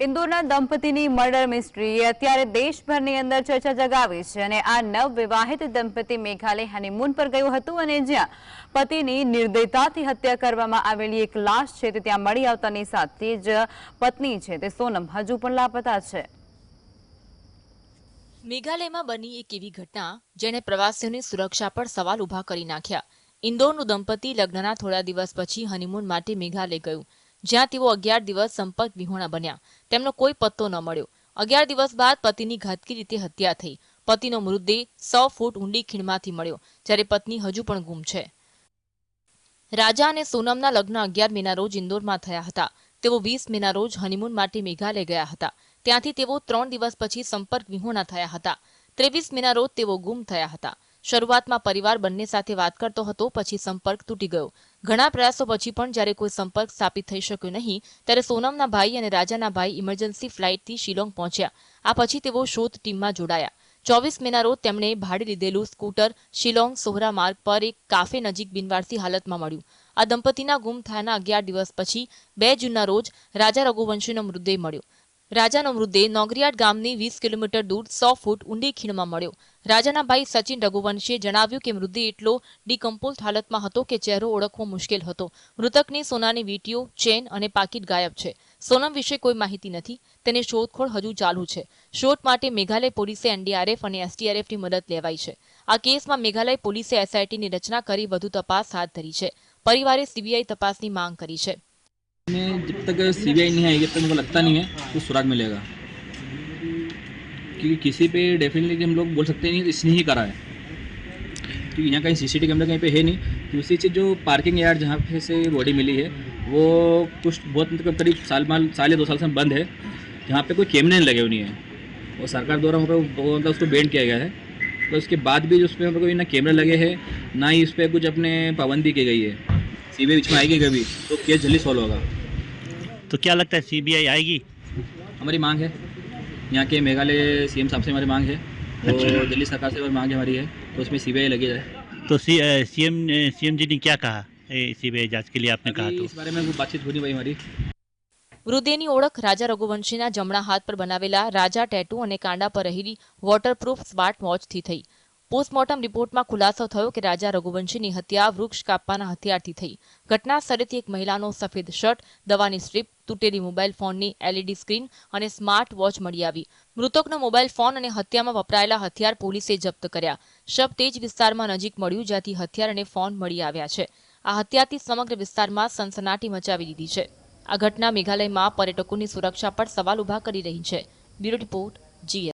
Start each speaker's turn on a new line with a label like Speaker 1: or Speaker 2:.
Speaker 1: ઇન્દોરના દંપતીની murder mystery અત્યારે દેશભરની અંદર ચર્ચા જગાવી છે અને આ નવવિવાહિત દંપતી મેઘાલય હનીમૂન પર ગયું હતું અને જ્યાં પતિની નિર્દયતાથી હત્યા કરવામાં આવેલી એક લાશ છે તે ત્યાં મળી આવતાની સાથે જ પત્ની છે તે સોનમ હજુ પણ લાપતા છે.
Speaker 2: મેઘાલયમાં બની એક એવી ઘટના જેણે પ્રવાસીઓની સુરક્ષા પર સવાલ ઊભા કરી નાખ્યા. ઇન્દોરનું દંપતી લગ્નના થોડા દિવસ પછી હનીમૂન માટે મેઘાલય ગયું. જ્યાં તેઓ અગિયાર દિવસ સંપર્ક વિહોણા બન્યા. તેમનો કોઈ પત્તો ન મળ્યો. અગિયાર દિવસ બાદ પતિની ઘાતકી રીતે હત્યા થઈ. પતિનો મૃતદેહ સો ફૂટ ઊંડી ખીણમાંથી મળ્યો, જ્યારે પત્ની હજુ પણ ગુમ છે. રાજા અને સોનમના લગ્ન અગિયાર મેના રોજ ઇન્દોરમાં થયા હતા. તેઓ વીસ મેના રોજ હનીમૂન માટે મેઘાલય ગયા હતા. ત્યાંથી તેઓ ત્રણ દિવસ પછી સંપર્ક વિહોણા થયા હતા. ત્રેવીસ મેના રોજ તેઓ ગુમ થયા હતા. શરૂઆતમાં પરિવાર બંને સાથે વાત કરતો હતો, પછી સંપર્ક તૂટી ગયો. ઘણા પ્રયાસો પછી પણ જ્યારે કોઈ સંપર્ક સ્થાપિત થઈ શક્યો નહીં, ત્યારે સોનમના ભાઈ અને રાજાના ભાઈ ઇમરજન્સી ફ્લાઇટથી શિલોંગ પહોંચ્યા. આ પછી તેઓ શોધ ટીમમાં જોડાયા. ચોવીસ મેના રોજ તેમણે ભાડે લીધેલું સ્કૂટર શિલોંગ સોહરા માર્ગ પર એક કાફે નજીક બિનવારસી હાલતમાં મળ્યું. આ દંપતીના ગુમ થયાના અગિયાર દિવસ પછી બે જૂનના રોજ રાજા રઘુવંશીનો મૃતદેહ મળ્યો. રાજાનો મૃતદેહ નોગરિયાટ ગામની વીસ કિલોમીટર દૂર સો ફૂટ ઊંડી ખીણમાં મળ્યો. રાજાના ભાઈ સચિન રઘુવંશીએ જણાવ્યું કે મૃતદેહ એટલો ડિકમ્પોઝ હાલતમાં હતો કે ચહેરો ઓળખવો મુશ્કેલ હતો. મૃતકની સોનાની વીટીઓ, ચેન અને પાકીટ ગાયબ છે. સોનમ વિશે કોઈ માહિતી નથી. તેની શોધખોળ હજુ ચાલુ છે. શોધ માટે મેઘાલય પોલીસે એનડીઆરએફ અને એસડીઆરએફની મદદ લેવાઈ છે. આ કેસમાં મેઘાલય પોલીસે એસઆઈટીની રચના કરી વધુ તપાસ હાથ ધરી છે. પરિવારે સીબીઆઈ તપાસની માંગ કરી છે.
Speaker 3: में जब तक सीबीआई नहीं आएगी, तब तक मुझे लगता नहीं है कुछ सुराग मिलेगा। क्योंकि किसी पे डेफिनेटली हम लोग बोल सकते नहीं तो इसने ही करा है। क्योंकि यहाँ कहीं सीसीटीवी कैमरा कहीं पे है नहीं दूसरी चीज़ जो पार्किंग यार्ड जहाँ पे से बॉडी मिली है, वो कुछ बहुत मतलब करीब साल माल, साल या दो साल से बंद है, जहाँ पे कोई कैमरे लगे हुए नहीं है। और सरकार द्वारा वहाँ पे वो मतलब उसको बैंड किया गया है। तो उसके बाद भी उस पर कोई ना कैमरे लगे हैं, ना ही उस पर कुछ अपने पाबंदी की गई है। सीबीआई बीच में आएगी कभी तो केस जल्दी सॉल्व होगा
Speaker 4: तो क्या लगता है सीबीआई आएगी
Speaker 3: हमारी मांग है यहाँ के मेघालय सीएम साहब से हमारी मांग है तो
Speaker 4: अच्छा।
Speaker 3: दिल्ली सरकार से हमारी मांग हमारी है तो उसमें सीबीआई लगी जाए
Speaker 4: तो सी सीएम सीएम जी ने क्या कहा सीबीआई जांच के लिए आपने कहा
Speaker 3: अभी
Speaker 4: तो
Speaker 3: इस बारे में कोई बातचीत हो नहीं पाई हमारी
Speaker 2: મૃતદેહની ઓળખ રાજા રઘુવંશીના જમણા હાથ પર બનાવેલા રાજા ટેટુ અને કાંડા પર રહેલી વોટરપ્રૂફ સ્માર્ટ વોચથી થઈ પોસ્ટમોર્ટમ રિપોર્ટમાં ખુલાસો થયો કે રાજા રઘુવંશીની હત્યા વૃક્ષ કાપવાના હથિયારથી થઈ. ઘટના સ્થળેથી એક મહિલાનો સફેદ શર્ટ, દવાની સ્ટ્રીપ, તૂટેલી મોબાઈલ ફોનની એલઈડી સ્ક્રીન અને સ્માર્ટ વોચ મળી આવી. મૃતકનો મોબાઈલ ફોન અને હત્યામાં વપરાયેલા હથિયાર પોલીસે જપ્ત કર્યા. શબ તે જ વિસ્તારમાં નજીક મળ્યું, જ્યાંથી હથિયાર અને ફોન મળી આવ્યા છે. આ હત્યાથી સમગ્ર વિસ્તારમાં સનસનાટી મચાવી દીધી છે. આ ઘટના મેઘાલયમાં પર્યટકોની સુરક્ષા પર સવાલ ઊભા કરી રહી છે. Bureau report, GS.